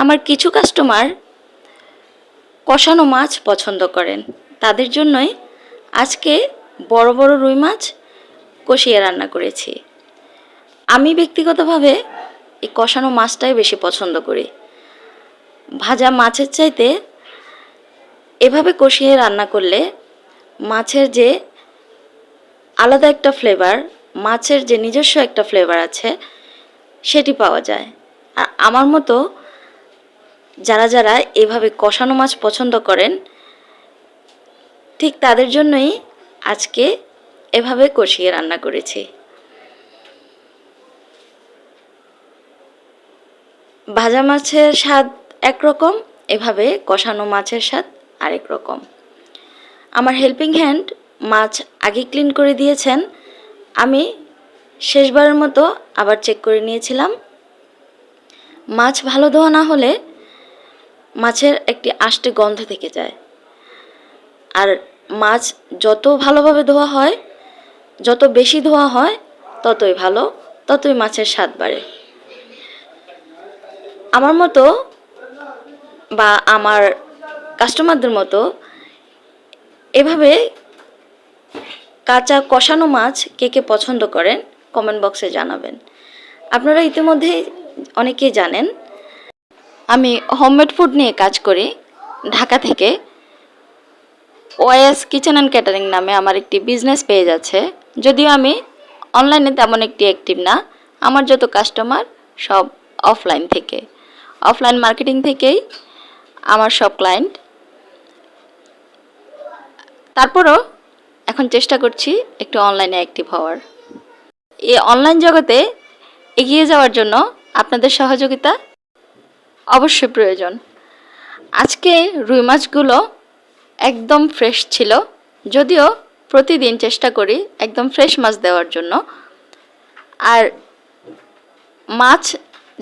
আমার কিছু কাস্টমার কষানো মাছ পছন্দ করেন। তাদের জন্যই আজকে বড় বড় রুই মাছ কষিয়ে রান্না করেছি। আমি ব্যক্তিগতভাবে এই কষানো মাছটাই বেশি পছন্দ করি। ভাজা মাছের চাইতে এভাবে কষিয়ে রান্না করলে মাছের যে আলাদা একটা ফ্লেভার মাছের যে নিজস্ব একটা ফ্লেভার আছে, সেটি পাওয়া যায়। আর আমার মতো যারা যারা এভাবে কষানো মাছ পছন্দ করেন, ঠিক তাদের জন্যই আজকে এভাবে কষিয়ে রান্না করেছি। ভাজা মাছের স্বাদ একরকম, এভাবে কষানো মাছের স্বাদ আরেক রকম। আমার হেল্পিং হ্যান্ড মাছ আগে ক্লিন করে দিয়েছেন। আমি শেষবারের মতো আবার চেক করে নিয়েছিলাম। মাছ ভালো ধোয়া না হলে মাছের একটি আষ্টে গন্ধ থেকে যায়। আর মাছ যত ভালোভাবে ধোয়া হয়, যত বেশি ধোয়া হয়, ততই ভালো, ততই মাছের স্বাদ বাড়ে। আমার মতো বা আমার কাস্টমারদের মতো এভাবে কাঁচা কষানো মাছ কে কে পছন্দ করেন কমেন্ট বক্সে জানাবেন। আপনারা ইতিমধ্যেই অনেকেই জানেন আমি হোমমেড ফুড নিয়ে কাজ করি। ঢাকা থেকে ওয়াইএস কিচেন অ্যান্ড ক্যাটারিং নামে আমার একটি বিজনেস পেজ আছে। যদিও আমি অনলাইনে তেমন একটি অ্যাক্টিভ না। আমার যত কাস্টমার সব অফলাইন থেকে। অফলাইন মার্কেটিং থেকেই আমার সব ক্লায়েন্ট তারপরও এখন চেষ্টা করছি একটু অনলাইনে অ্যাক্টিভ হওয়ার। এই অনলাইন জগতে এগিয়ে যাওয়ার জন্য আপনাদের সহযোগিতা অবশ্যই প্রয়োজন। আজকে রুই মাছগুলো একদম ফ্রেশ ছিল, যদিও প্রতিদিন চেষ্টা করি একদম ফ্রেশ মাছ দেওয়ার জন্য। আর মাছ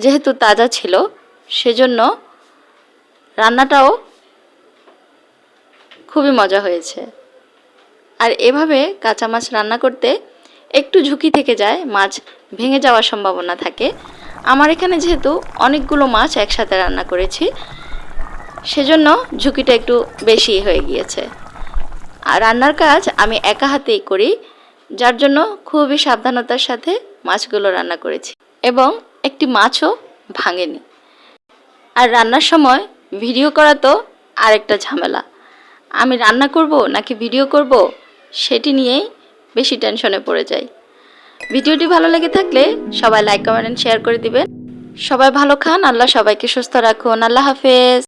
যেহেতু তাজা ছিল, সেজন্য রান্নাটাও খুবই মজা হয়েছে। আর এভাবে কাঁচা মাছ রান্না করতে একটু ঝুঁকি থেকে যায়, মাছ ভেঙে যাওয়ার সম্ভাবনা থাকে। আমার এখানে যেহেতু অনেকগুলো মাছ একসাথে রান্না করেছি, সেজন্য ঝুঁকিটা একটু বেশি হয়ে গিয়েছে। আর রান্নার কাজ আমি একা হাতেই করি, যার জন্য খুবই সাবধানতার সাথে মাছগুলো রান্না করেছি এবং একটি মাছও ভাঙেনি। আর রান্নার সময় ভিডিও করা তো আরেকটা ঝামেলা। আমি রান্না করব নাকি ভিডিও করব, সেটি নিয়েই বেশি টেনশনে পড়ে যাই। ভিডিওটি ভালো লেগে থাকলে সবাই লাইক, কমেন্ট শেয়ার করে দিবেন। সবাই ভালো খান, আল্লাহ সবাইকে সুস্থ রাখুন। আল্লাহ হাফেজ।